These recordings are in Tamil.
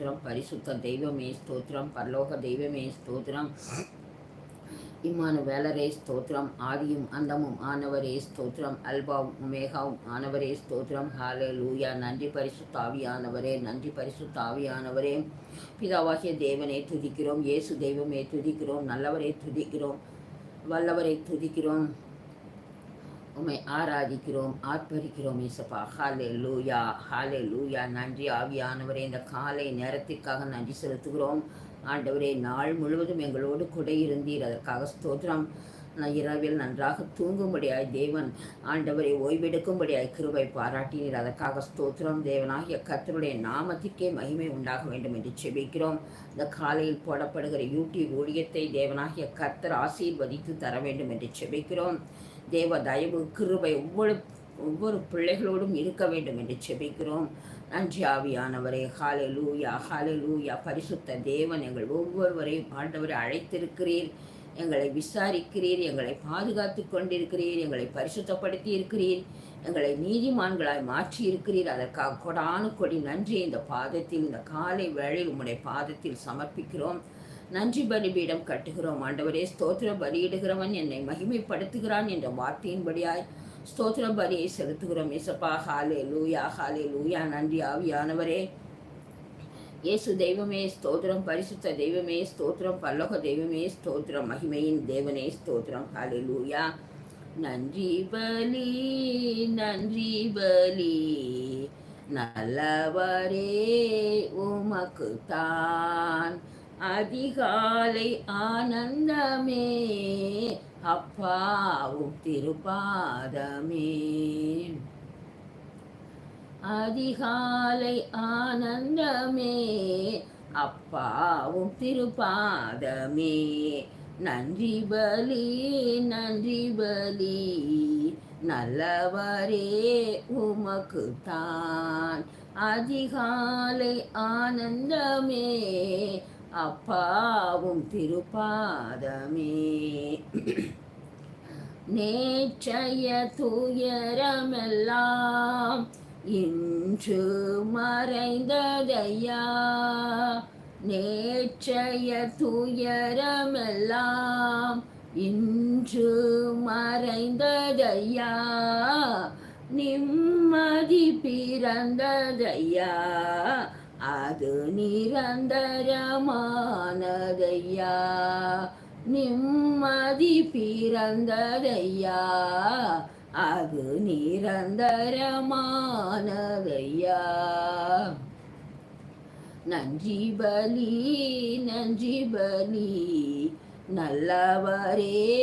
ஸ்தோத்திரம் பரிசுத்த தெய்வமே ஸ்தோத்திரம் பரலோக தெய்வமே ஸ்தோத்திரம் இம்மானு வேலரே ஸ்தோத்திரம் ஆதியும் அந்தமும் ஆனவரே ஸ்தோத்திரம் அல்பாவும் உமேகாவும் ஆனவரே ஸ்தோத்திரம் ஹாலே லூயா நன்றி பரிசு தாவியானவரே நன்றி பரிசு தாவியானவரே பிதாவாகிய தேவனை துதிக்கிறோம் இயேசு தெய்வமே துதிக்கிறோம் நல்லவரை துதிக்கிறோம் வல்லவரை துதிக்கிறோம் உமை ஆராதிக்கிறோம் ஆர்ப்பரிக்கிறோம் இசப்பா ஹாலே லூயா ஹாலே லூயா நன்றி ஆவியானவரே இந்த காலை நேரத்திற்காக நன்றி செலுத்துகிறோம். ஆண்டவரே நாள் முழுவதும் எங்களோடு கூட இருந்தீர். அதற்காக ஸ்தோத்திரம். இரவில் நன்றாக தூங்கும்படியாய் தேவன் ஆண்டவரை ஓய்வெடுக்கும்படியாய் கிருவை பாராட்டினீர். அதற்காக ஸ்தோத்திரம். தேவனாகிய கத்தருடைய நாமத்திற்கே மகிமை உண்டாக வேண்டும் என்று செபிக்கிறோம். இந்த காலையில் போடப்படுகிற யூடியூப் ஊழியத்தை தேவனாகிய கர்த்தர் ஆசீர்வதித்து தர வேண்டும் என்று செபிக்கிறோம். தேவ தயவு கிருபை ஒவ்வொரு ஒவ்வொரு பிள்ளைகளோடும் இருக்க வேண்டும் என்று செபிக்கிறோம். நன்றி ஆவியானவரே. ஹாலே லூயா ஹாலே லூயா பரிசுத்த தேவன் எங்கள் ஒவ்வொருவரையும் ஆண்டவரை அழைத்திருக்கிறீர். எங்களை விசாரிக்கிறீர் எங்களை பாதுகாத்து கொண்டிருக்கிறீர் எங்களை பரிசுத்தப்படுத்தி இருக்கிறீர் எங்களை நீதிமான்களாய் மாற்றி இருக்கிறீர் அதற்காக கொடானு கொடி நன்றி இந்த பாதத்தில் இந்த காலை வேளையில் உம்முடைய பாதத்தில் சமர்ப்பிக்கிறோம். நன்றி பலிபீடம் கட்டுகிறோம். ஆண்டவரே ஸ்தோத்திர பலியிடுகிறவன் என்னை மகிமைப்படுத்துகிறான் என்ற வார்த்தையின்படியாய் ஸ்தோத்திர பலியை செலுத்துகிறோம். இசப்பா ஹாலே லூயா ஹாலே லூயா நன்றி ஆவியானவரே. இயேசு தெய்வமே ஸ்தோத்திரம். பரிசுத்த தெய்வமே ஸ்தோத்திரம். பல்லோக தெய்வமே ஸ்தோத்திரம். மகிமையின் தேவனே ஸ்தோத்திரம். ஹாலே லூயா நன்றி பலி நன்றி பலி. நல்லவரே உமக்குத்தான். அதிகாலை ஆனந்தமே. அப்பாவும் திருப்பாதமே. அதிகாலை ஆனந்தமே. அப்பாவும் திருப்பாதமே. நன்றி பலி நன்றி பலி. நல்லவரே உமக்கு தான். அதிகாலை ஆனந்தமே. அப்பாவும் திருப்பாதமே. நேற்றைய துயரமெல்லாம் இன்று மறைந்ததையா? நேற்றைய துயரமெல்லாம் இன்று மறைந்ததையா? நிம்மதி பிறந்ததையா? அது நிரந்தரமானதையா? நிம்மதி பிறந்ததையா? அது நிரந்தரமானதையா? நன்றி பலி நன்றி பலி நல்லவரே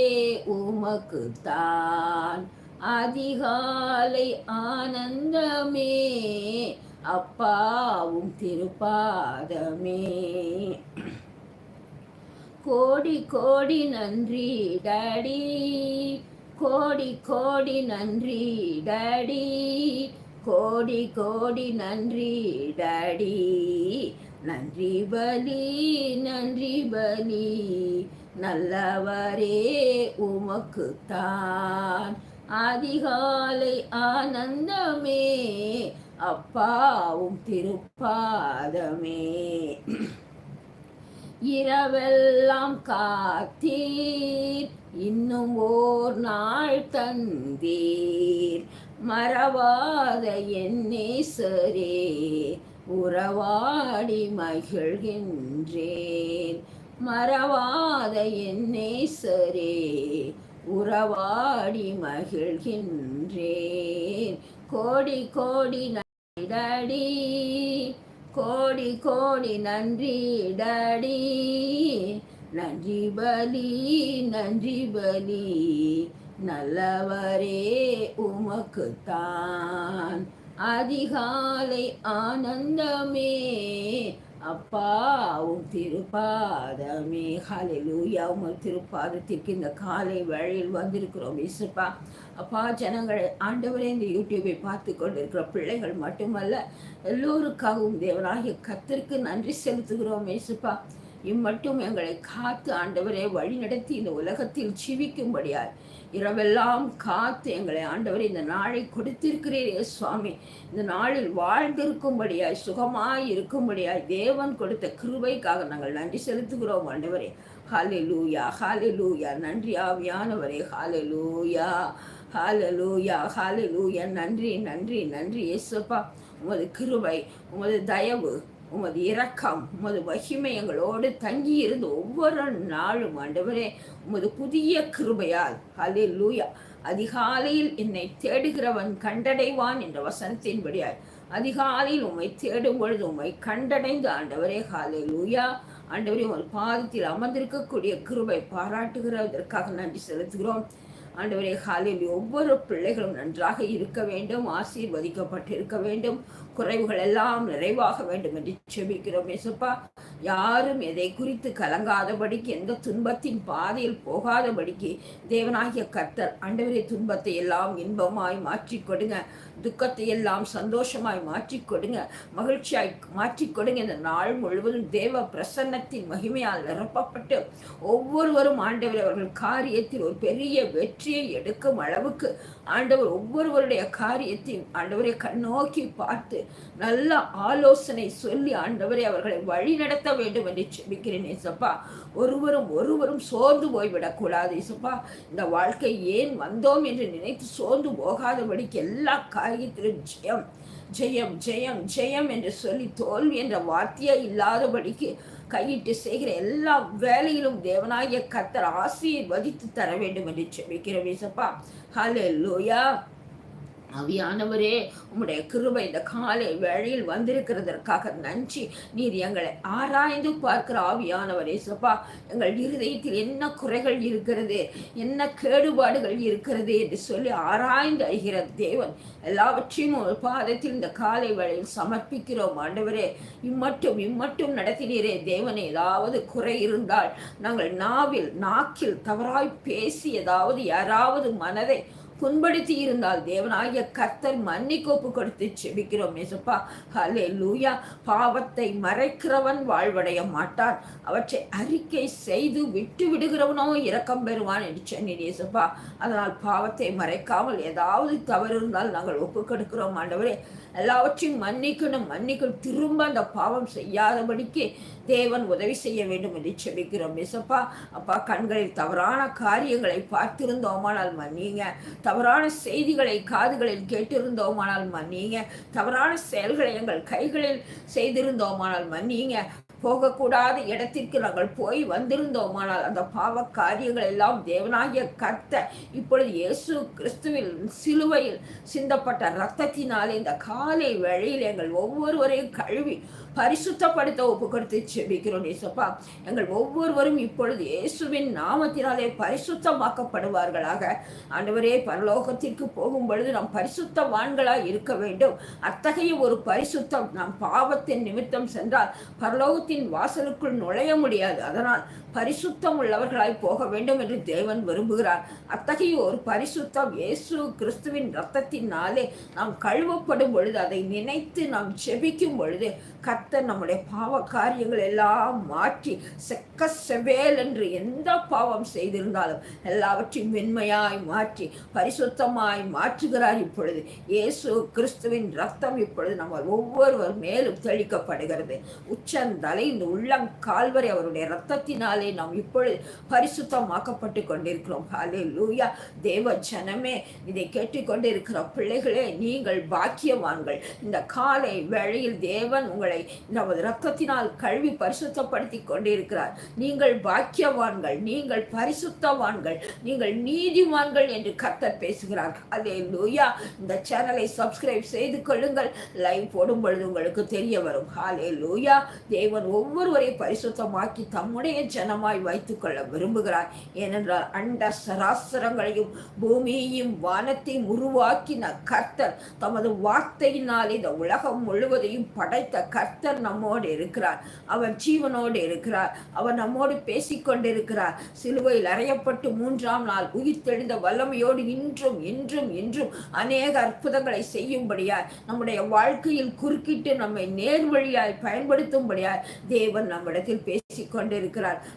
உமக்குத்தான். அதிகாலை ஆனந்தமே அப்பாவும் திருப்பாதமே. கோடி கோடி நன்றி டடி. கோடி கோடி நன்றி டடி. கோடி கோடி நன்றி டடி. நன்றி பலி நன்றி பலி. நல்லவரே உமக்குத்தான். அதிகாலை ஆனந்தமே. அப்பாவும் திருப்பாதமே. இரவெல்லாம் காத்தீர் இன்னும் ஓர் நாள் தந்தீர். மறவாத என்னேசரே உறவாடி மகிழ்கின்றேன். மறவாத என்னேசரே உறவாடி மகிழ்கின்றேன். கோடி கோடி டாடி கோடி கோடி நன்றி டாடி நன்றி பலி நன்றி பலி. நல்லவரே உமக்குத்தான். அதிகாலை ஆனந்தமே. அப்பாவும் திருப்பாதமே. ஹalleluya உங்கள் திருப்பாதத்திற்கு இந்த காலை வேளையில் வந்திருக்கிறோம் இசுப்பா அப்பா ஜனங்கள் ஆண்டவரே இந்த யூடியூபை பார்த்து கொண்டிருக்கிற பிள்ளைகள் மட்டுமல்ல எல்லோருக்காகவும் தேவனாகிய கத்திற்கு நன்றி செலுத்துகிறோம் இசுப்பா இம்மட்டும் எங்களை காத்து ஆண்டவரே வழிநடத்தி இந்த உலகத்தில் ஜீவிக்கும்படியாய் இரவெல்லாம் காத்து எங்களை ஆண்டவர் இந்த நாளை கொடுத்திருக்கிறீரே சுவாமி. இந்த நாளில் வாழ்ந்திருக்கும்படியாய் சுகமாய் இருக்கும்படியாய் தேவன் கொடுத்த கிருபைக்காக நாங்கள் நன்றி செலுத்துகிறோம் ஆண்டவரே. ஹாலே லூயா ஹாலே லூயா நன்றி ஆவியானவரே ஹாலே லூயா ஹாலே லூயா ஹாலே லூயா நன்றி நன்றி நன்றி. இயேசுப்பா உமது கிருபை உமது தயவு உமது இரக்கம் உமது மகிமை எங்களோடு தங்கியிருந்து ஒவ்வொரு நாளும் ஆண்டவரே உமது புதிய கிருபையால் ஹலே லூயா அதிகாலையில் என்னை தேடுகிறவன் கண்டடைவான் என்ற வசனத்தின்படியாய் அதிகாலையில் உம்மை தேடும் பொழுது உம்மை கண்டடைந்து ஆண்டவரே ஹாலே லூயா ஆண்டவரே உமது பாதத்தில் அமர்ந்திருக்கக்கூடிய கிருபை பாராட்டுகிறதற்காக நன்றி செலுத்துகிறோம். ஆண்டவரே ஹாலில் ஒவ்வொரு பிள்ளைகளும் நன்றாக இருக்க வேண்டும் ஆசீர்வதிக்கப்பட்டிருக்க வேண்டும். குறைவுகள் எல்லாம் நிறைவாக வேண்டும் என்று செபிக்கிறோம் எசப்பா யாரும் எதை குறித்து கலங்காதபடிக்கு எந்த துன்பத்தின் பாதையில் போகாதபடிக்கு தேவனாகிய கர்த்தர் அண்டவரே துன்பத்தை எல்லாம் இன்பமாய் மாற்றி கொடுங்க. துக்கத்தை எல்லாம் சந்தோஷமாய் மாற்றி கொடுங்க. மகிழ்ச்சியாய் மாற்றி கொடுங்க. இந்த நாள் முழுவதும் தேவ பிரசன்னத்தின் மகிமையால் நிரப்பப்பட்டு ஒவ்வொருவரும் ஆண்டவர் அவர்கள் காரியத்தில் ஒரு பெரிய வெற்றியை எடுக்கும் அளவுக்கு ஆண்டவர் ஒவ்வொருவருடைய காரியத்தையும் ஆண்டவரை கண்ணோக்கி பார்த்து நல்ல ஆலோசனை சொல்லி ஆண்டவரை அவர்களை வழி நடத்த வேண்டும் என்று செபிக்கிறேன் ஏசப்பா. ஒருவரும் ஒருவரும் சோர்ந்து போய்விடக்கூடாது ஏசப்பா. இந்த வாழ்க்கை ஏன் வந்தோம் என்று நினைத்து சோர்ந்து போகாதபடிக்கு எல்லா காரியத்திலும் ஜெயம் ஜெயம் ஜெயம் ஜெயம் என்று சொல்லி தோல்வி என்ற வார்த்தையே இல்லாதபடிக்கு கையிட்டு செய்கிற எல்லா வேலையிலும் தேவனாகிய கத்தர் ஆசீர்வதித்து தர வேண்டும் என்று செபிக்கிற வேசப்பா ஹலே லோயா அவியானவரே உம்முடைய கிருபை இந்த காலை வேளையில் வந்திருக்கிறதற்காக நன்றி. நீர் எங்களை ஆராய்ந்து பார்க்கிற ஆவியானவரே சப்பா எங்கள் இருதயத்தில் என்ன குறைகள் இருக்கிறது என்ன கேடுபாடுகள் இருக்கிறது என்று சொல்லி ஆராய்ந்து அறிகிற தேவன். எல்லாவற்றையும் ஒரு பாதத்தில் இந்த காலை வேளையில் சமர்ப்பிக்கிறோம் ஆண்டவரே. இம்மட்டும் இம்மட்டும் நடத்தினீரே தேவன். ஏதாவது குறை இருந்தால் நாங்கள் நாவில் நாக்கில் தவறாய் பேசி ஏதாவது யாராவது மனதை புண்படுத்தி இருந்தால் தேவனாகிய கர்த்தர் மன்னிக்கோப்பு கொடுத்து செபிக்கிறோம் நேசப்பா ஹலே லூயா பாவத்தை மறைக்கிறவன் வாழ்வடைய மாட்டான் அவற்றை அறிக்கை செய்து விட்டு விடுகிறவனோ இரக்கம் பெறுவான் என்று சொன்னி நேசப்பா அதனால் பாவத்தை மறைக்காமல் ஏதாவது தவறு இருந்தால் நாங்கள் ஒப்பு கொடுக்கிறோம் ஆண்டவரே. எல்லாவற்றையும் மன்னிக்கணும் மன்னிக்கணும். திரும்ப அந்த பாவம் செய்யாதபடிக்கு தேவன் உதவி செய்ய வேண்டும் என்று செபிக்கிறோம் மிசப்பா அப்பா கண்களில் தவறான காரியங்களை பார்த்திருந்தோமானால் மன்னிங்க. தவறான செய்திகளை காதுகளில் கேட்டிருந்தோமானால் மன்னிங்க. தவறான செயல்களை எங்கள் கைகளில் செய்திருந்தோமானால் மன்னிங்க. போகக்கூடாத இடத்திற்கு நாங்கள் போய் வந்திருந்தோமானால் அந்த பாவ காரியங்கள் எல்லாம் தேவனாகிய கர்த்த இப்பொழுது இயேசு கிறிஸ்துவில் சிலுவையில் சிந்தப்பட்ட இரத்தத்தினாலே இந்த காலை வழியில் எங்கள் ஒவ்வொருவரையும் கழுவி பரிசுத்தப்படுத்த ஒப்பு கொடுத்து செபிக்கிறோம் நேசப்பா எங்கள் ஒவ்வொருவரும் இப்பொழுது இயேசுவின் நாமத்தினாலே பரிசுத்தமாக்கப்படுவார்களாக. ஆண்டவரே பரலோகத்திற்கு போகும் பொழுது நாம் பரிசுத்தவான்களாய் இருக்க வேண்டும். அத்தகைய ஒரு பரிசுத்தம் நாம் பாவத்தின் நிமித்தம் சென்றால் பரலோகத்தின் வாசலுக்குள் நுழைய முடியாது. அதனால் பரிசுத்தம் உள்ளவர்களாய் போக வேண்டும் என்று தேவன் விரும்புகிறார். அத்தகைய ஒரு பரிசுத்தம் இயேசு கிறிஸ்துவின் ரத்தத்தினாலே நாம் கழுவப்படும் பொழுது அதை நினைத்து நாம் செபிக்கும் பொழுது கர்த்தர் நம்முடைய பாவ காரியங்கள் எல்லாம் மாற்றி செக்க செவேல் என்று எந்த பாவம் செய்திருந்தாலும் எல்லாவற்றையும் மென்மையாய் மாற்றி பரிசுத்தமாய் மாற்றுகிறார் இப்பொழுது. இயேசு கிறிஸ்துவின் ரத்தம் இப்பொழுது நம்ம ஒவ்வொருவர் மேலும் தெளிக்கப்படுகிறது. உச்சந்தலை இந்த உள்ளங்கால்வரை அவருடைய ரத்தத்தினாலே நாம் இப்பொழுது பரிசுத்தமாக்கப்பட்டு கொண்டிருக்கிறோம். ஹாலே லூயா தேவ ஜனமே இதை கேட்டுக்கொண்டிருக்கிற பிள்ளைகளே நீங்கள் பாக்கியவான்கள். இந்த காலை வேளையில் தேவன் உங்களை நமது ரத்தத்தினால் கழுவி பரிசுத்தப்படுத்தி கொண்டிருக்கிறார். நீங்கள் பாக்கியவான்கள் நீங்கள் பரிசுத்தவான்கள் நீங்கள் நீதிவான்கள் என்று கர்த்தர் பேசுகிறார். அதே லூயா இந்த சேனலை சப்ஸ்கிரைப் செய்து கொள்ளுங்கள். லைவ் போடும் பொழுது உங்களுக்கு தெரிய வரும். ஹாலே லூயா தேவன் ஒவ்வொருவரையும் பரிசுத்தமாக்கி தம்முடைய ஜனம் வைத்துக் கொள்ள விரும்புகிறார் ஏனென்றால் அண்ட சராசரங்களையும் பூமியையும் வானத்தையும் உருவாக்கின கர்த்தர் தமது வார்த்தையினால் இந்த உலகம் முழுவதையும் படைத்த கர்த்தர் நம்மோடு இருக்கிறார். அவர் ஜீவனோடு இருக்கிறார். அவர் நம்மோடு பேசிக்கொண்டிருக்கிறார். சிலுவையில் அறையப்பட்டு மூன்றாம் நாள் உயிர்த்தெழுந்த வல்லமையோடு இன்றும் இன்றும் இன்றும் அநேக அற்புதங்களை செய்யும்படியாய் நம்முடைய வாழ்க்கையில் குறுக்கிட்டு நம்மை நேர்வழியாய் பயன்படுத்தும்படியாய் தேவன் நம்மிடத்தில் பேசிக்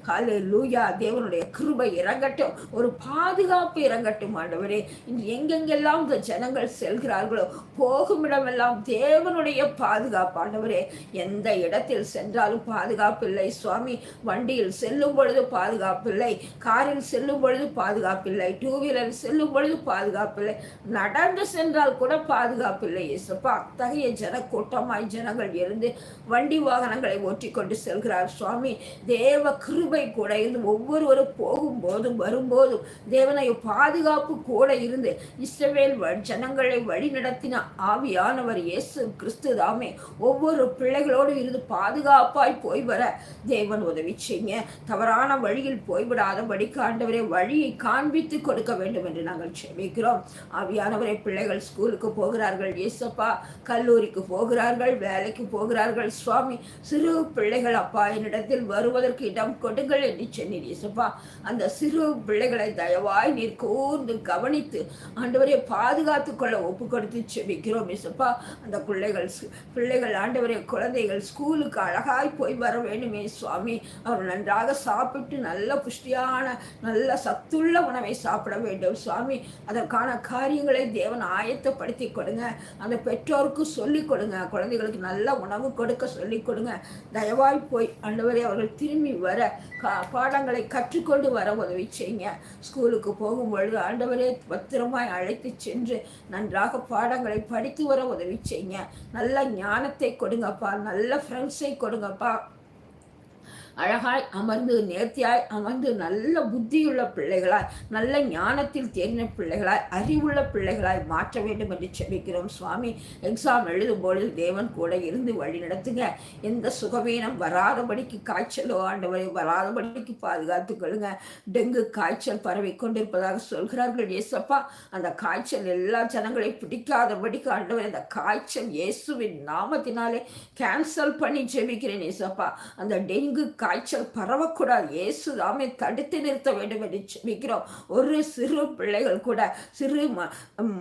கொண்டிருக்கிறார் லூயா தேவனுடைய கிருபை இறங்கட்டும். ஒரு பாதுகாப்பு இறங்கட்டும் ஆண்டவரே. இன்று எங்கெங்கெல்லாம் இந்த ஜனங்கள் செல்கிறார்களோ போகும் இடமெல்லாம் தேவனுடைய பாதுகாப்பு ஆண்டவரே. எந்த இடத்தில் சென்றாலும் பாதுகாப்பு இல்லை சுவாமி. வண்டியில் செல்லும் பொழுது பாதுகாப்பில்லை காரில் செல்லும் பொழுது பாதுகாப்பில்லை டூ வீலர் செல்லும் பொழுது பாதுகாப்பில்லை நடந்து சென்றால் கூட பாதுகாப்பில்லை இயேசுப்பா. அத்தகைய ஜனக்கூட்டமாய் ஜனங்கள் இருந்து வண்டி வாகனங்களை ஓட்டிக்கொண்டு செல்கிறார் சுவாமி. தேவ கிருபை கூட இருந்து ஒவ்வொருவரும் போகும்போதும் வரும்போதும் தேவனை பாதுகாப்பு கூட இருந்து இஸ்ரவேல் ஜனங்களை வழி நடத்தின ஆவியானவர் இயேசு கிறிஸ்து தாமே ஒவ்வொரு பிள்ளைகளோடு இருந்து பாதுகாப்பாய் போய் வர தேவன் உதவி செய்யுங்க. தவறான வழியில் போய்விடாதபடி காண்டவரை வழியை காண்பித்து கொடுக்க வேண்டும் என்று நாங்கள் செபிக்கிறோம். ஆவியானவரை பிள்ளைகள் ஸ்கூலுக்கு போகிறார்கள் ஏசப்பா கல்லூரிக்கு போகிறார்கள் வேலைக்கு போகிறார்கள் சுவாமி சிறு பிள்ளைகள் அப்பா என்னிடத்தில் வருவதற்கு இடம் கொடுங்கள் என்று சொன்னீர் ஏசப்பா அந்த சிறு பிள்ளைகளை தயவாய் நீர் கூர்ந்து கவனித்து ஆண்டவரை பாதுகாத்து கொள்ள ஒப்பு கொடுத்து செபிக்கிறோம் ஏசப்பா அந்த பிள்ளைகள் பிள்ளைகள் ஆண்டவரை குழந்தைகள் ஸ்கூலுக்கு அழகாய் போய் வர வேண்டுமே சுவாமி. அவர் நன்றாக சாப்பிட்டு நல்ல புஷ்டியான நல்ல சத்துள்ள உணவை சாப்பிட வேண்டும் சுவாமி. அதற்கான காரியங்களை தேவன் ஆயத்தப்படுத்தி கொடுங்க. அந்த பெற்றோருக்கு சொல்லிக் கொடுங்க. குழந்தைகளுக்கு நல்ல உணவு கொடுக்க சொல்லிக் கொடுங்க. தயவாய் போய் ஆண்டவரை அவர்கள் திரும்பி வர கா பாடங்களை கற்றுக்கொண்டு வர உதவி செய்யுங்க. ஸ்கூலுக்கு போகும்பொழுது ஆண்டவரே பத்திரமாய் அழைத்து சென்று நன்றாக பாடங்களை படித்து வர உதவி செய்யுங்க. நல்ல ஞானத்தை கொடுங்கப்பா. நல்ல ஃப்ரெண்ட்ஸை கொடுங்கப்பா. அழகாய் அமர்ந்து நேர்த்தியாய் அமர்ந்து நல்ல புத்தியுள்ள பிள்ளைகளாய் நல்ல ஞானத்தில் தேர்ந்த பிள்ளைகளாய் அறிவுள்ள பிள்ளைகளாய் மாற்ற வேண்டும் என்று செபிக்கிறோம். சுவாமி எக்ஸாம் எழுதும் பொழுது தேவன் கூட இருந்து வழி நடத்துங்க. எந்த சுகவீனம் வராதபடிக்கு காய்ச்சலோ ஆண்டவரை வராதபடிக்கு பாதுகாத்துக் கொள்ளுங்க. டெங்கு காய்ச்சல் பரவி கொண்டிருப்பதாக சொல்கிறார்கள் ஏசப்பா அந்த காய்ச்சல் எல்லா ஜனங்களையும் பிடிக்காதபடிக்கு ஆண்டவர் அந்த காய்ச்சல் இயேசுவின் நாமத்தினாலே கேன்சல் பண்ணி ஜெபிக்கிறேன் ஏசப்பா அந்த டெங்கு காய்ச்சல் பரவக்கூடாது இயேசு தாமே தடுத்து நிறுத்த வேண்டும் என்று செபிக்கிறோம் ஒரு சிறு பிள்ளைகள் கூட சிறு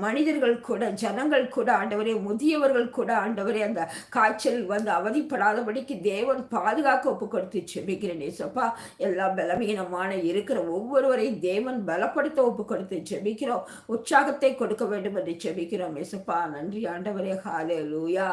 மனிதர்கள் கூட ஜனங்கள் கூட ஆண்டவரே முதியவர்கள் கூட ஆண்டவரே அந்த காய்ச்சல் வந்து அவதிப்படாதபடிக்கு தேவன் பாதுகாக்க ஒப்பு கொடுத்து செபிக்கிறேன் ஏசப்பா. எல்லா பலவீனமான இருக்கிற ஒவ்வொருவரையும் தேவன் பலப்படுத்த ஒப்பு கொடுத்து செபிக்கிறோம் உற்சாகத்தை கொடுக்க வேண்டும் என்று செபிக்கிறோம் ஏசப்பா. நன்றி ஆண்டவரே. ஹாலே லூயா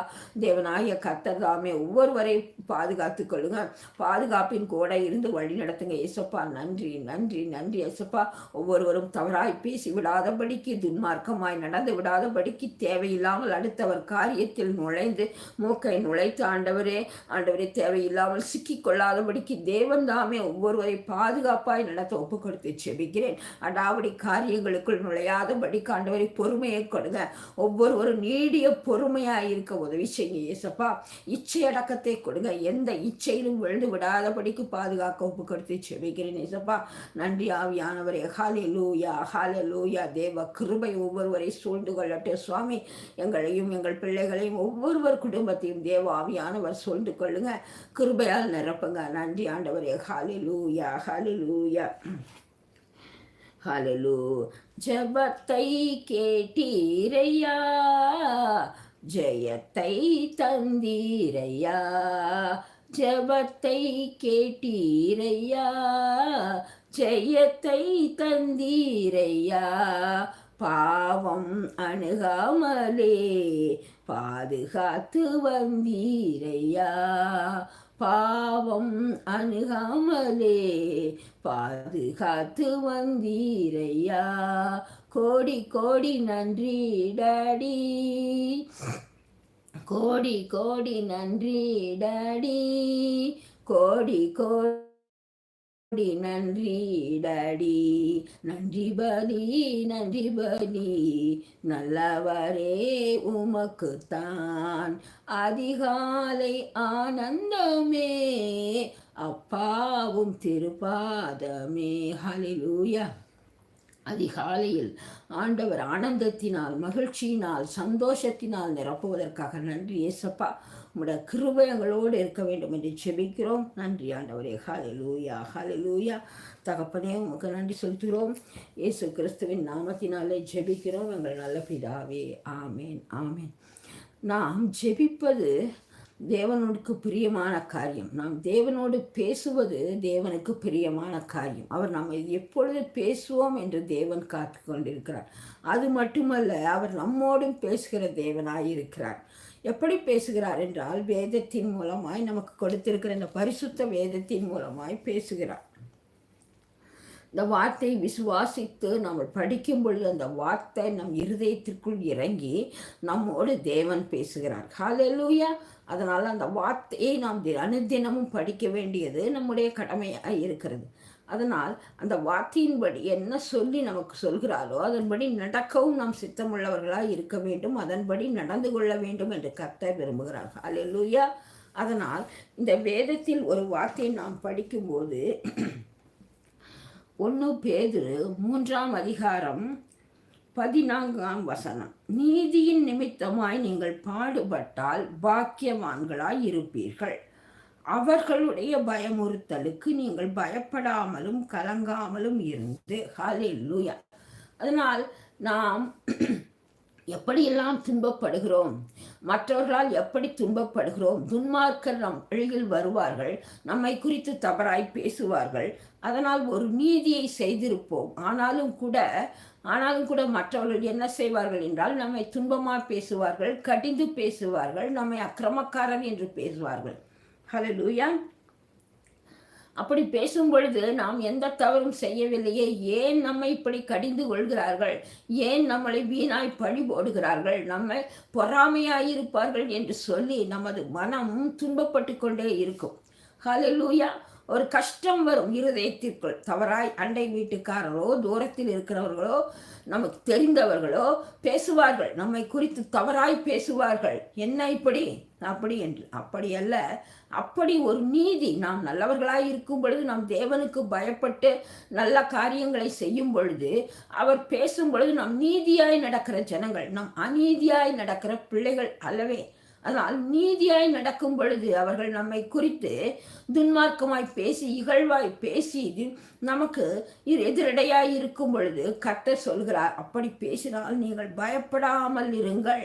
தேவனாய கத்தர் தாமே ஒவ்வொருவரையும் பாதுகாத்துக் கொள்ளுங்க. பாதுகா பாதுகாப்பின் கூட இருந்து வழி நடத்துங்க. ஏசப்பா நன்றி நன்றி நன்றி. ஏசப்பா ஒவ்வொருவரும் தவறாய் பேசி விடாதபடிக்கு துன்மார்க்கமாய் நடந்து விடாதபடிக்கு தேவையில்லாமல் அடுத்தவர் காரியத்தில் நுழைந்து மூக்கை நுழைத்து ஆண்டவரே ஆண்டவரே தேவையில்லாமல் சிக்கி கொள்ளாதபடிக்கு தேவன் தாமே ஒவ்வொருவரை பாதுகாப்பாய் நடத்த ஒப்பு கொடுத்து செபிக்கிறேன். அடாவடி காரியங்களுக்குள் நுழையாதபடி ஆண்டவரை பொறுமையை கொடுங்க. ஒவ்வொருவரும் நீடிய பொறுமையாக இருக்க உதவி செய்யுங்க. ஏசப்பா இச்சை அடக்கத்தை கொடுங்க. எந்த இச்சையிலும் விழுந்து விடாத படிக்கு பாதுகாக்க ஒப்பு கொடுத்து செபிக்கிறேன் இசப்பா நன்றி ஆவியானவரே. ஹாலே லூயா ஹாலே லூயா தேவ கிருபை ஒவ்வொருவரை சூழ்ந்து கொள்ளட்டும். சுவாமி எங்களையும் எங்கள் பிள்ளைகளையும் ஒவ்வொருவர் குடும்பத்தையும் தேவ ஆவியானவர் சூழ்ந்து கொள்ளுங்க. கிருபையால் நிரப்புங்க. நன்றி ஆண்டவரே. ஹாலே லூயா ஹாலே லூயா ஹலலு ஜபத்தை கேட்டீரையா? ஜெயத்தை தந்தீரையா? ஜபத்தை கேட்டீரையா ஜெயத்தை தந்தீரையா? பாவம் அணுகாமலே பாதுகாத்து வந்தீரையா? பாவம் அணுகாமலே பாதுகாத்து வந்தீரையா? கோடி கோடி நன்றி டாடி. கோடி கோடி நன்றி டாடி கோடி கோடி நன்றி டாடி நன்றி பலி நன்றி பலி. நல்லவரே உமக்குத்தான் அதிகாலை ஆனந்தமே. அப்பாவும் திருப்பாதமே. ஹலிலூயா அதிகாலையில் ஆண்டவர் ஆனந்தத்தினால் மகிழ்ச்சியினால் சந்தோஷத்தினால் நிரப்புவதற்காக நன்றி ஏசப்பா. உங்களுடைய கிருபை எங்களோடு இருக்க வேண்டும் என்று செபிக்கிறோம் நன்றி ஆண்டவரே. ஹalleluya லூயா தகப்பனே உங்களுக்கு நன்றி சொல்கிறோம் இயேசு கிறிஸ்துவின் நாமத்தினாலே ஜெபிக்கிறோம். எங்கள் நல்ல பிதாவே. ஆமேன் ஆமேன். நாம் ஜெபிப்பது தேவனுக்கு பிரியமான காரியம். நாம் தேவனோடு பேசுவது தேவனுக்கு பிரியமான காரியம். அவர் நம்ம எப்பொழுது பேசுவோம் என்று தேவன் காத்து கொண்டிருக்கிறார். அது மட்டுமல்ல அவர் நம்மோடும் பேசுகிற தேவனாய் இருக்கிறார் எப்படி பேசுகிறார் என்றால் வேதத்தின் மூலமாய் நமக்கு கொடுத்திருக்கிற இந்த பரிசுத்த வேதத்தின் மூலமாய் பேசுகிறார். இந்த வார்த்தை விசுவாசித்து நம்ம படிக்கும் பொழுது அந்த வார்த்தை நம் இருதயத்திற்குள் இறங்கி நம்மோடு தேவன் பேசுகிறார். ஹalleluya அதனால் அந்த வார்த்தையை நாம் அனுதினமும் படிக்க வேண்டியது நம்முடைய கடமையாக இருக்கிறது. அதனால் அந்த வார்த்தையின்படி என்ன சொல்லி நமக்கு சொல்கிறாரோ அதன்படி நடக்கவும் நாம் சித்தமுள்ளவர்களாக இருக்க வேண்டும். அதன்படி நடந்து கொள்ள வேண்டும் என்று கர்த்தர் விரும்புகிறார். ஹalleluya அதனால் இந்த வேதத்தில் ஒரு வார்த்தையை நாம் படிக்கும்போது ஒன்று பேதுரு மூன்றாம் அதிகாரம் பதினான்காம் வசனம். நீதியின் நிமித்தமாய் நீங்கள் பாடுபட்டால் பாக்கியவான்களாய் இருப்பீர்கள். அவர்களுடைய பயமுறுத்தலுக்கு நீங்கள் பயப்படாமலும் கலங்காமலும் இருந்து. ஹாலே லூயா அதனால் நாம் எப்படியெல்லாம் துன்பப்படுகிறோம்? மற்றவர்களால் எப்படி துன்பப்படுகிறோம்? துன்மார்க்கர் நம் வழியில் வருவார்கள் நம்மை குறித்து தவறாய் பேசுவார்கள். அதனால் ஒரு நீதியை செய்திருப்போம். ஆனாலும் கூட ஆனாலும் கூட மற்றவர்கள் என்ன செய்வார்கள் என்றால் நம்மை துன்பமாக பேசுவார்கள் கடிந்து பேசுவார்கள் நம்மை அக்கிரமக்காரன் என்று பேசுவார்கள். ஹலோ லூயா அப்படி பேசும் பொழுது நாம் எந்த தவறும் செய்யவில்லையே. ஏன் நம்மை இப்படி கடிந்து கொள்கிறார்கள்? ஏன் நம்மளை வீணாய் பழி போடுகிறார்கள்? நம்மை பொறாமையாயிருப்பார்கள் என்று சொல்லி நமது மனம் துன்பப்பட்டு கொண்டே இருக்கும். ஹலோ லூயா ஒரு கஷ்டம் வரும் இருதயத்திற்குள். தவறாய் அண்டை வீட்டுக்காரரோ தூரத்தில் இருக்கிறவர்களோ நமக்கு தெரிந்தவர்களோ பேசுவார்கள். நம்மை குறித்து தவறாய் பேசுவார்கள். என்ன இப்படி? அப்படி என்று. அப்படி அல்ல. அப்படி ஒரு நீதி. நாம் நல்லவர்களாய் இருக்கும் பொழுது நாம் தேவனுக்கு பயப்பட்டு நல்ல காரியங்களை செய்யும் பொழுது அவர் பேசும் பொழுது நாம் நீதியாய் நடக்கிற ஜனங்கள் நம் அநீதியாய் நடக்கிற பிள்ளைகள் அல்லவே. அதனால் நீதியாய் நடக்கும் பொழுது அவர்கள் நம்மை குறித்து துன்மார்க்கமாய் பேசி இகழ்வாய் பேசி நமக்கு எதிரடையாய் இருக்கும் பொழுது கர்த்தர் சொல்கிறார் அப்படி பேசினால் நீங்கள் பயப்படாமல் இருங்கள்.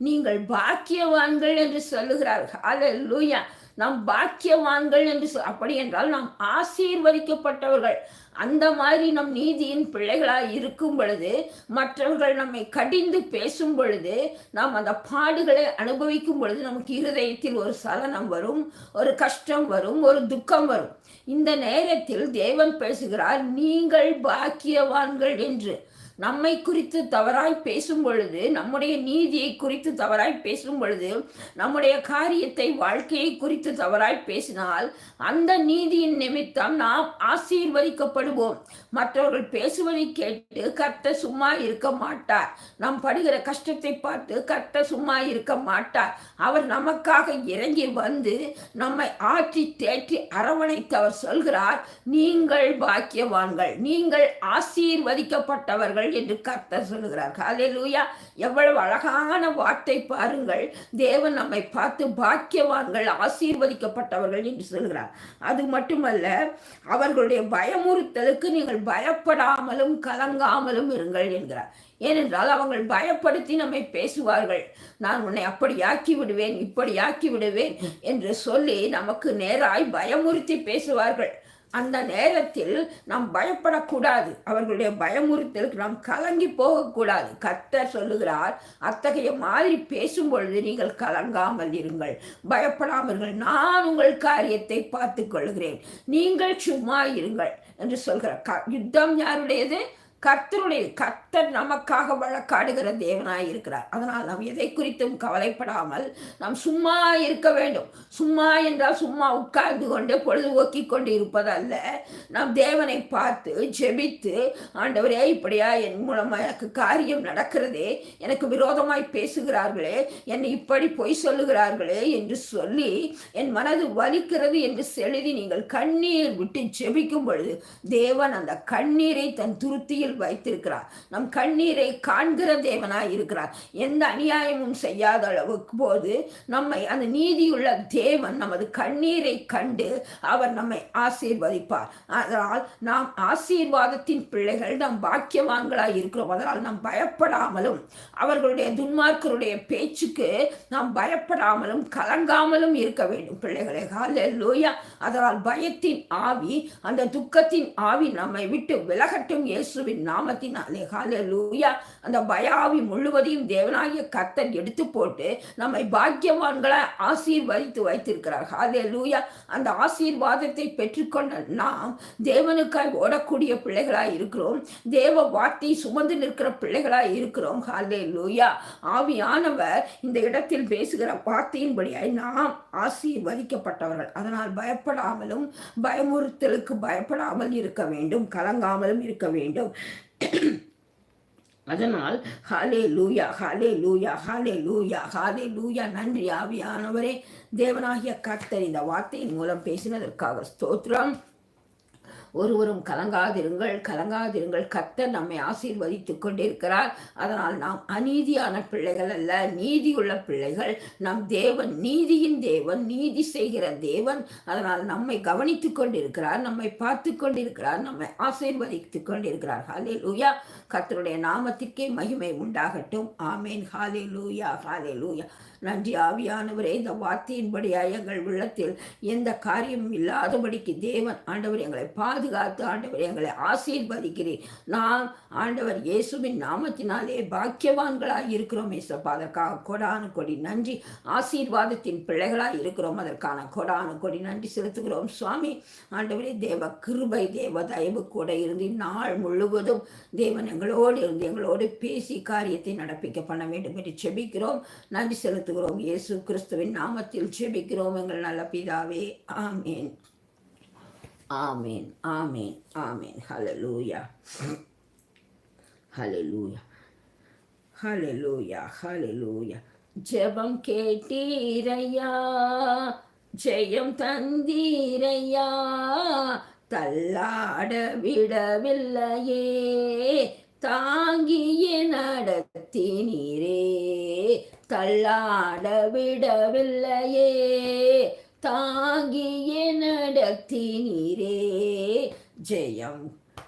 நீங்கள் பாக்கியவான்கள் என்று சொல்லுகிறார்கள். அல்ல லூயா நாம் பாக்கியவான்கள் என்று அப்படி என்றால் நாம் ஆசீர்வதிக்கப்பட்டவர்கள். அந்த மாதிரி நம் நீதியின் பிள்ளைகளாக இருக்கும் பொழுது மற்றவர்கள் நம்மை கடிந்து பேசும் பொழுது நாம் அந்த பாடுகளை அனுபவிக்கும் பொழுது நமக்கு இருதயத்தில் ஒரு சலனம் வரும் ஒரு கஷ்டம் வரும் ஒரு துக்கம் வரும். இந்த நேரத்தில் தேவன் பேசுகிறார் நீங்கள் பாக்கியவான்கள் என்று. நம்மை குறித்து தவறாய் பேசும் பொழுது நம்முடைய நீதியை குறித்து தவறாய் பேசும் பொழுது நம்முடைய காரியத்தை வாழ்க்கையை குறித்து தவறாய் பேசினால் அந்த நீதியின் நிமித்தம் நாம் ஆசீர்வதிக்கப்படுவோம். மற்றவர்கள் பேசுவதை கேட்டு கர்த்த சும்மா இருக்க மாட்டார். நாம் படுகிற கஷ்டத்தை பார்த்து கர்த்த சும்மா இருக்க மாட்டார். அவர் நமக்காக இறங்கி வந்து நம்மை ஆற்றி தேற்றி அரவணைத்து அவர் சொல்கிறார் நீங்கள் பாக்கியவான்கள் நீங்கள் ஆசீர்வதிக்கப்பட்டவர்கள் என்று கர்த்தர் சொல்லுகிறார். லூயா எவ்வளவு அழகான வார்த்தை பாருங்கள். தேவன் நம்மை பார்த்து பாக்கியவான்கள் ஆசீர்வதிக்கப்பட்டவர்கள் என்று சொல்கிறார் அது மட்டுமல்ல அவர்களுடைய பயமுறுத்தலுக்கு நீங்கள் பயப்படாமலும் கலங்காமலும் இருங்கள் என்கிறார். ஏனென்றால் அவங்கள் பயப்படுத்தி நம்மை பேசுவார்கள். நான் உன்னை அப்படி ஆக்கி விடுவேன் இப்படி ஆக்கி விடுவேன் என்று சொல்லி நமக்கு நேராய் பயமுறுத்தி பேசுவார்கள். அந்த நேரத்தில் நாம் பயப்படக்கூடாது. அவர்களுடைய பயமுறுத்தலுக்கு நாம் கலங்கி போகக்கூடாது. கத்தர் சொல்லுகிறார் அத்தகைய மாதிரி பேசும் பொழுது நீங்கள் கலங்காமல் இருங்கள். பயப்படாமல் நான் உங்கள் காரியத்தை பார்த்து கொள்கிறேன். நீங்கள் சும்மா இருங்கள் என்று சொல்கிறார். யுத்தம் யாருடையது? கர்த்தருடைய கர்த்தர் நமக்காக வழக்காடுகிற தேவனாய் இருக்கிறார். அதனால் நாம் எதை குறித்தும் கவலைப்படாமல் நாம் சும்மா இருக்க வேண்டும். சும்மா என்றால் சும்மா உட்கார்ந்து கொண்டு பொழுதுபோக்கி கொண்டு இருப்பதல்ல. நாம் தேவனை பார்த்து ஜெபித்து ஆண்டவரே இப்படியா என் மூலமாக எனக்கு காரியம் நடக்கிறதே எனக்கு விரோதமாய் பேசுகிறார்களே என்னை இப்படி பொய் சொல்லுகிறார்களே என்று சொல்லி என் மனது வலிக்கிறது என்று செழுதி நீங்கள் கண்ணீர் விட்டு ஜெபிக்கும் பொழுது தேவன் அந்த கண்ணீரை தன் துருத்தியில் வைத்திருக்கிறார். நம் கண்ணீரை காண்கிற தேவனாய் இருக்கிறார். எந்த அநியாயமும் செய்யாத அளவுக்கு போது நம்மை அந்த நீதியுள்ள தேவன் நமது கண்ணீரை கண்டு அவர் நம்மை ஆசீர்வதிப்பார். அதனால் நாம் ஆசீர்வாதத்தின் பிள்ளைகள் நாம் பாக்கியவான்களாய் இருக்கிறோம். அதனால் நாம் பயப்படாமலும் அவர்களுடைய துன்மார்க்கருடைய பேச்சுக்கு நாம் பயப்படாமலும் கலங்காமலும் இருக்க வேண்டும் பிள்ளைகளே. லூயா அதனால் பயத்தின் ஆவி அந்த துக்கத்தின் ஆவி நம்மை விட்டு விலகட்டும். இயேசுவின் நாமத்தினாலே லூயா அந்த பயாவி முழுவதையும் தேவனாகிய கத்தன் எடுத்து போட்டு நம்மை பாக்கியவான்களை ஆசீர்வதித்து வைத்திருக்கிறார். ஹாலே லூயா அந்த ஆசீர்வாதத்தை பெற்றுக்கொண்ட நாம் தேவனுக்காய் ஓடக்கூடிய பிள்ளைகளாய் இருக்கிறோம். தேவ வார்த்தை சுமந்து நிற்கிற பிள்ளைகளாய் இருக்கிறோம். ஹாலே லூயா ஆவியானவர் இந்த இடத்தில் பேசுகிற வார்த்தையின்படியாய் நாம் ஆசீர்வதிக்கப்பட்டவர்கள். அதனால் பயப்படாமலும் பயமுறுத்தலுக்கு பயப்படாமல் இருக்க வேண்டும். கலங்காமலும் இருக்க வேண்டும். அதனால் ஹாலே லூயா ஹாலே லூயா ஹாலே லூயா ஹாலே லூயா நன்றி ஆவியானவரே. தேவனாகிய கர்த்தர் இந்த வார்த்தையின் மூலம் பேசினதற்காக ஸ்தோத்ரம் ஒருவரும் கலங்காதிருங்கள் கலங்காதிருங்கள். கத்தர் நம்மை ஆசீர்வதித்துக் கொண்டிருக்கிறார். அதனால் நாம் அநீதியான பிள்ளைகள் அல்ல நீதியுள்ள பிள்ளைகள். நம் தேவன் நீதியின் தேவன் நீதி செய்கிற தேவன். அதனால் நம்மை கவனித்துக் கொண்டிருக்கிறார் நம்மை பார்த்து கொண்டிருக்கிறார் நம்மை ஆசீர்வதித்துக் கொண்டிருக்கிறார். ஹாலே லூயா கர்த்தருடைய நாமத்திற்கே மகிமை உண்டாகட்டும். ஆமேன் ஹாலே லூயா ஹாலே லூயா நன்றி ஆவியானவரே இந்த வார்த்தையின்படியாக எங்கள் உள்ளத்தில் எந்த காரியமும் இல்லாதபடிக்கு தேவன் ஆண்டவர் எங்களை பாதுகாத்து ஆண்டவர் எங்களை ஆசீர்வதிக்கிறேன் நாம் ஆண்டவர் இயேசுவின் நாமத்தினாலே பாக்கியவான்களாக இருக்கிறோம் ஏசப்பா. அதற்காக கொடானு கொடி நன்றி. ஆசீர்வாதத்தின் பிள்ளைகளாக இருக்கிறோம். அதற்கான கொடானு கொடி நன்றி செலுத்துகிறோம். சுவாமி ஆண்டவரே தேவ கிருபை தேவ தயவு கூட இருந்து நாள் முழுவதும் தேவன் எங்களோடு இருந்து எங்களோடு பேசி காரியத்தை நடப்பிக்க பண்ண வேண்டும் என்று செபிக்கிறோம். நன்றி செலுத்த செலுத்துகிறோம் இயேசு கிறிஸ்துவின் நாமத்தில் ஜெபிக்கிறோம் எங்கள் நல்ல பிதாவே. ஆமேன். ஆமேன். ஆமேன். ஆமேன். ஹலலூயா ஹலலூயா ஹலலூயா ஹலலூயா ஜெபம் கேட்டீரையா? ஜெயம் தந்தீரையா? தள்ளாட விடவில்லையே. தாங்கிய நடத்தினீரே. தள்ளாட விடவில்லையே தாங்கிய நடத்தினீரே ஜெயம்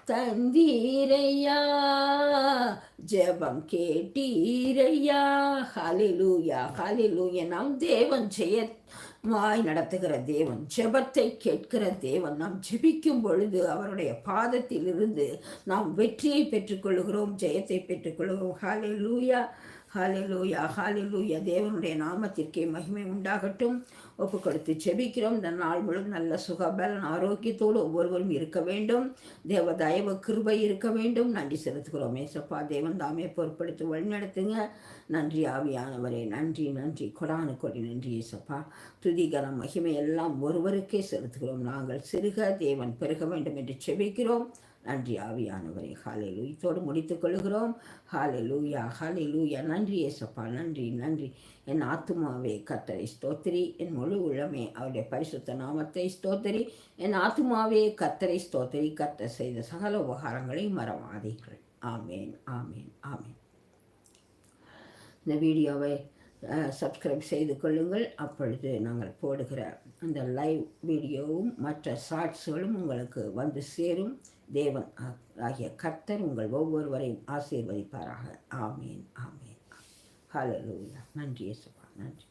தந்தீரையா? ஜெபம் கேட்டீரையா? ஹலிலூயா ஹலிலூயா நாம் தேவன் ஜெய வாய் நடத்துகிற தேவன் ஜெபத்தை கேட்கிற தேவன் நாம் ஜெபிக்கும் பொழுது அவருடைய பாதத்தில் இருந்து நாம் வெற்றியை பெற்றுக்கொள்கிறோம் ஜெயத்தை பெற்றுக்கொள்கிறோம் ஹலிலூயா ஹாலிலூயா ஹாலிலூயா தேவனுடைய நாமத்திற்கே மகிமை உண்டாகட்டும். ஒப்பு கொடுத்து செபிக்கிறோம் இந்த நாள் முழுவதும் நல்ல சுகபலன் ஆரோக்கியத்தோடு ஒவ்வொருவரும் இருக்க வேண்டும். தேவ தயவு கிருபை இருக்க வேண்டும். நன்றி செலுத்துகிறோம். ஏசப்பா தேவன் தாமே பொறுப்படுத்தி வழிநடத்துங்க. நன்றி ஆவியானவரே. நன்றி நன்றி. கொடானு கொடி. நன்றி ஏசப்பா. துதிகரம் மகிமை எல்லாம் ஒருவருக்கே செலுத்துகிறோம். நாங்கள் சிறுக தேவன் பெருக வேண்டும் என்று செபிக்கிறோம் நன்றி ஆவியானவரே. ஹாலே லூயத்தோடு முடித்துக் கொள்கிறோம். ஹாலே லூயா ஹாலே லூயா நன்றி ஏசப்பா. நன்றி நன்றி. என் ஆத்துமாவே கத்தரை ஸ்தோத்திரி. என் முழு முழு உள்ளமே அவருடைய பரிசுத்த நாமத்தை ஸ்தோத்தரி. என் ஆத்துமாவே கத்தரை ஸ்தோத்தரி. கத்த செய்த சகல உபகாரங்களை மறவாதீர்கள். ஆமேன் ஆமேன் ஆமேன். இந்த வீடியோவை சப்ஸ்கிரைப் செய்து கொள்ளுங்கள். அப்பொழுது நாங்கள் போடுகிற அந்த லைவ் வீடியோவும் மற்ற ஷார்ட்ஸுகளும் உங்களுக்கு வந்து சேரும். தேவன் ஆகிய கர்த்தர் உங்கள் ஒவ்வொருவரையும் ஆசீர்வதிப்பாராக. ஆமேன் ஆமேன் ஹலோ நன்றி சுபா நன்றி.